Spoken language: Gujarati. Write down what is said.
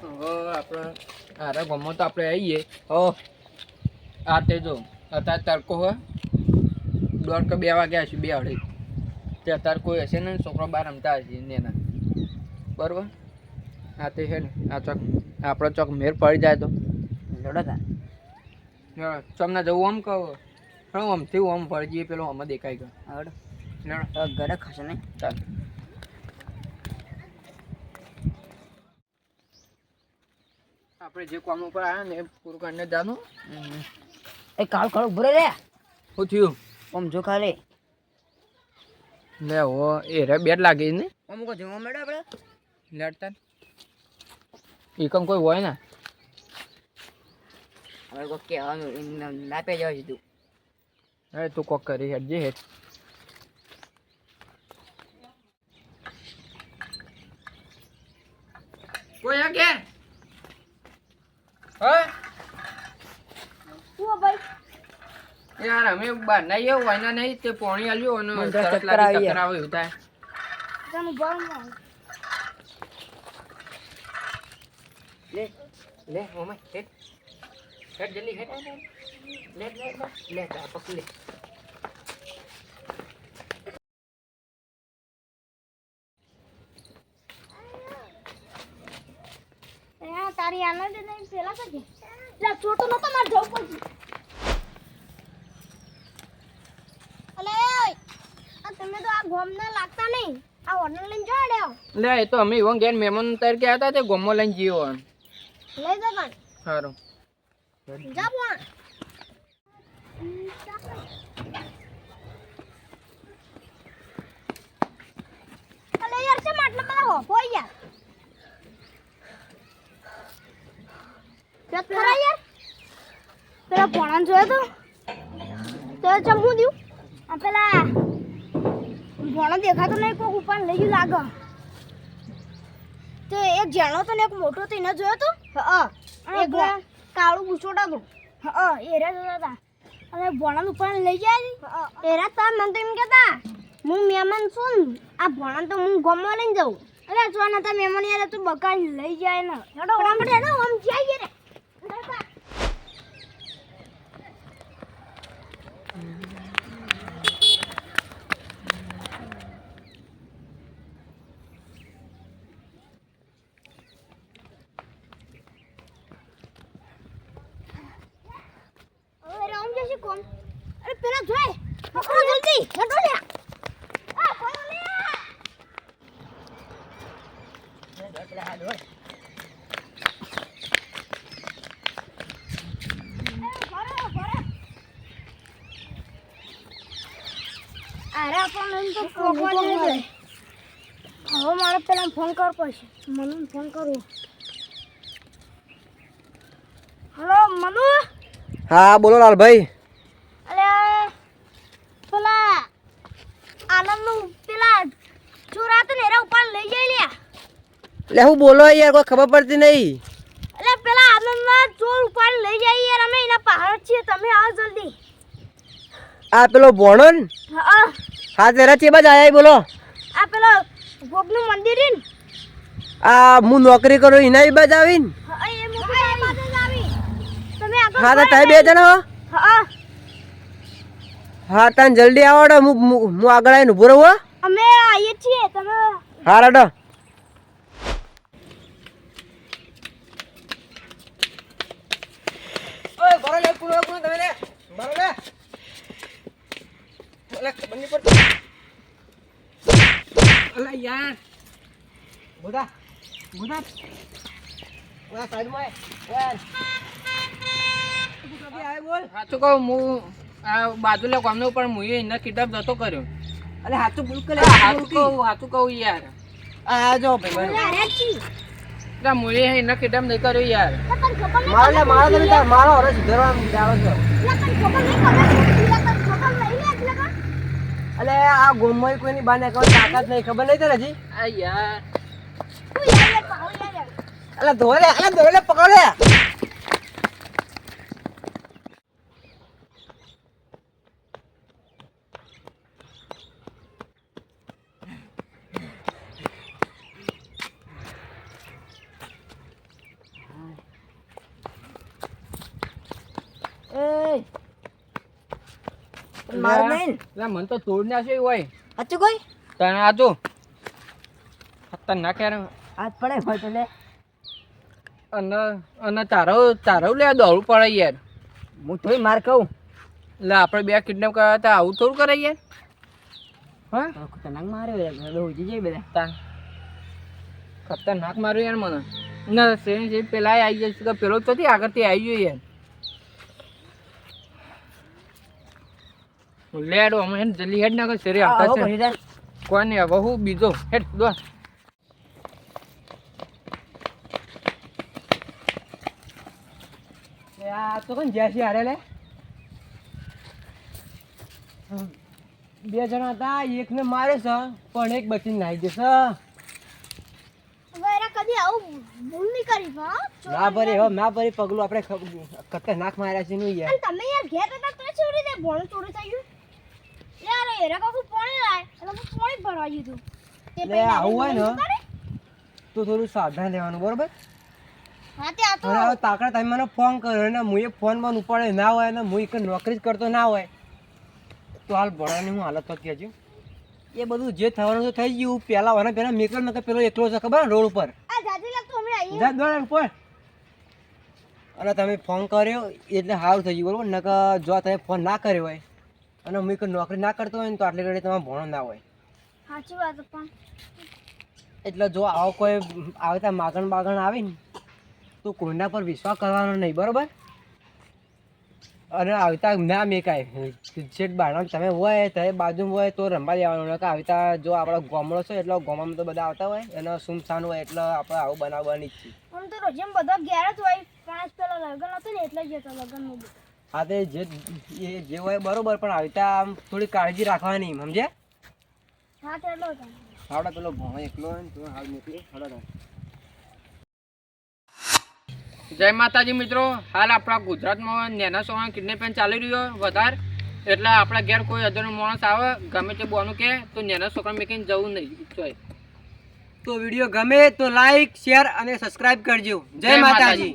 હવે આપણે અરે ગમો તો આપણે આવીએ હો આ તે જો અત્યારે તડકો હોય દોઢ કે બે વાગ્યા છે બે અઢી. તે અત્યારે કોઈ હશે ને છોકરો બહાર રમતા હશે ને એના. બરોબર? આ તે છે ને આ ચોક આપણો ચોક મેર પડી જાય તો. લડો તા. તમને જવું આમ કહો. હા આમ થયું આમ ફરજી જઈએ પેલો આમાં દેખાય ગયો. ઘરે ખસે નહીં. ચાલ. આપણે જે કામ ઉપર આવ્યા ને એ પૂરું કરીને જાનું એ કાળ કાળ ઉભરે રે. શું થયું? ઓમ જો ખાલી. લે હો એ રે બેટ લાગી ને. ઓમ કો જોવા મળે આપણે લેટતા એકમ કોઈ હોય ને? હવે કોઈ કહેવાનું નાપે જવા દીધું. હવે તું કોક કરી હેડ જે હેડ. કોઈ કે હા યાર અમે બહાર ના આવ્યો હોય ના નહીં તે પોણી આલ્યો અને મને ચક્કર આવી ચક્કર આવે એવું થાય લે લે મમ્મી હેટ હેટ જલ્દી હેટ લે લે લે લે પકડી લે. તારી આનંદ નહીં પેલા કરજે. લે છોટો નતો માર જવું પડશે અલે ઓય આ તમે તો આ ગોમના લાગતા નહીં. આ ઓર્ડર લઈને જોડ્યો લે એ તો અમે ઇવન ગેન મહેમાન તરીકે આવતા તે ગોમો લઈને જીવો લઈ જો પણ. સારું જા પણ. અલે યાર છે માટલા બધા હોફો યાર પેટ ખરા યાર? પેલા પોણાન જોયો તો? તો ચમવું દ્યું આ પેલા ભણો દેખાતો નહીં કોક ઉપર લઈ ગયું લાગે. તો એક જણો તો ને એક મોટો તો એને જોયો તો? હા એક કાળું બુચોટા હતું હા એ રે જોતા હતા. અને ભણન ઉપર લઈ જાય એરા તા મને તો એમ કહેતા હું મહેમાન છું આ ભણન તો હું ગમવા લઈને જાઉં. અરે જો નતા મહેમાન યાર તું બકા લઈ જાય ને. હેડો. ફટાફટ હેડો આમ જઈએ રે અરે કોણ અરે પેલા જોઈ. પકડો જલ્દી. હેડો લે આ પકડો લે અરે આપણને તો ફોન હવે મારે પેલા ફોન કરવો પડશે. મનુ ફોન કરું હલો મનુ? હા બોલો લાલભાઈ અરે પેલા આનંદનું પેલા ચોરા તો નેરા ઉપર લઈ જઈ લ્યા એટલે હું બોલો યાર કોઈ ખબર પડતી નહીં. એટલે પેલા આનંદના ચોર ઉપર લઈ જાય યાર અમે એના પહાડ છીએ તમે આવો જલ્દી. આ પેલો ભણો ને હા. તેરા ચેબા જ આયા બોલો. આ પેલો ગોપનું મંદિર ને? આ હું નોકરી કરું એના બાજ આવીને. એ બાજુ જ આવી તમે આગળ હા તો તમે બે જણા હો હા. હા તને જલ્દી આવડો હું હું આગળ આવીને ઊભો રહું હો. અમે આવીએ છીએ તમે હા રડો. ઓય બરો લે પૂરો પૂરો તમે લે. બરો લે. ઓલા યાર. સાઈડમાં ઓય. આય બોલ. સાચું કહું હું આ બાજુલા ગામના ઉપર હું એના કિતાબ જતો કર્યો. અરે હાથું ભૂલ કે હાથું કહું હાથું કહું યાર. આ જો ભાઈ ના મુએ એના કિતાબ નહીં કર્યો યાર. મારે ખબર મારો તમે તાર મારો હવે સુધારવાનું જાવ છો. ખબર ખબર ખબર અલે આ ગોમોય કોઈની બાને કોઈ તાકાત નહીં ખબર નહીં તને હજી? આ યાર. અલે ધોલે અલે ધોલે પકડ લે મારું નહીં. ને. એટલે મને તો તોડ છે હોય. સાચું કોઈ? તને આ તને ખતરનાક યાર. હાથ પડે હોય તો લે. અને અને તારો તારો લે દોડવું પડે યાર. હું થોડી માર કહું. એટલે આપણે બે કિડનેપ કર્યા હતા આવું થોડું કરે યાર. હા? ખતરનાક માર્યો યાર હવે જાય બધા. તાર ખતરનાક માર્યું યાર મને. ના છે પેલા આવી જશે પેલો તો આગળથી આવી ગયો યાર. લેડ અમે હેડ જલ્દી હેડ ના કર શેરી આવતા છે. કોને દે. કોઈ નહીં હવે હું બીજો? હેડ દો. આ તો કોણ જ્યાસી હારે લે? બે જણા હતા એકને મારે છે પણ એક બચીને નાઈ જશે ના ભરે હવે ના ભરી પગલું આપણે ખતરનાક માર્યા છે નું યાર. તમે યાર ઘેર હતા તો ચોરી રીતે ભણું ચોરી થઈ ગયું. યાર કાકુ પાણી લાય એટલે હું પાણી ભરવા દીધું તે. લે, આવું હોય ને? તો થોડું સાવધાન રહેવાનું બરોબર? હા તે આ તો હવે તાકડા તમે મને ફોન કર્યો ને હું એ ફોન પણ ઉપાડે ના હોય ને હું એક નોકરી જ કરતો ના હોય. તો હાલ ભણવાની હું હાલત પર કહેજો એ બધું જે થવાનું છે થઈ ગયું પેલા વાના પેલા મેકલ નકર પેલો એકલો છે ખબર રોડ ઉપર? આ જાતી લાગતું હમણાં જા દોડ પર અને તમે ફોન કર્યો એટલે સારું થઈ ગયું બરોબર? નકર જો તમે ફોન ના કર્યો હોય અને હું કોઈ નોકરી ના કરતો હોય ને તો આટલી ઘડી તમારે ભણો ના હોય. સાચી વાત પણ. એટલે જો આવો કોઈ આવતા માગણ બાગણ આવે ને તો કોઈના પર વિશ્વાસ કરવાનો નહીં બરોબર? અને આવતા ના મેકાય. છેક બારણા તમે હોય તમે બાજુમાં હોય તો રમવા દેવાનું. કે આવતા જો આપણો ગામડો છે એટલે ગામમાં તો બધા આવતા હોય અને સુમસાન હોય એટલે આપણે આવું બનાવવાની જ છે. પણ તો રોજ બધા ઘેર જ હોય. પણ આજ પેલા લગ્ન હતું ને એટલે જ હતો લગ્નમાં હા તે જે એ જે હોય બરોબર પણ આવતા આમ થોડી કાળજી રાખવાની સમજે હા તે એટલો પેલો ભણો એકલો હોય ને તો હાલ મોકલી હળો જય માતાજી મિત્રો હાલ આપણા ગુજરાતમાં નેના સોવાનો કિડનેપિંગ ચાલી રહ્યો વધારે. એટલે આપણા ઘેર કોઈ અજાણ્યો માણસ આવે ગમે તે બોનું કે તો નેના છોકરા મેકીને જવું નહીં ચોય તો વીડિયો ગમે તો લાઈક શેર અને સબસ્ક્રાઇબ કરજો. જય માતાજી.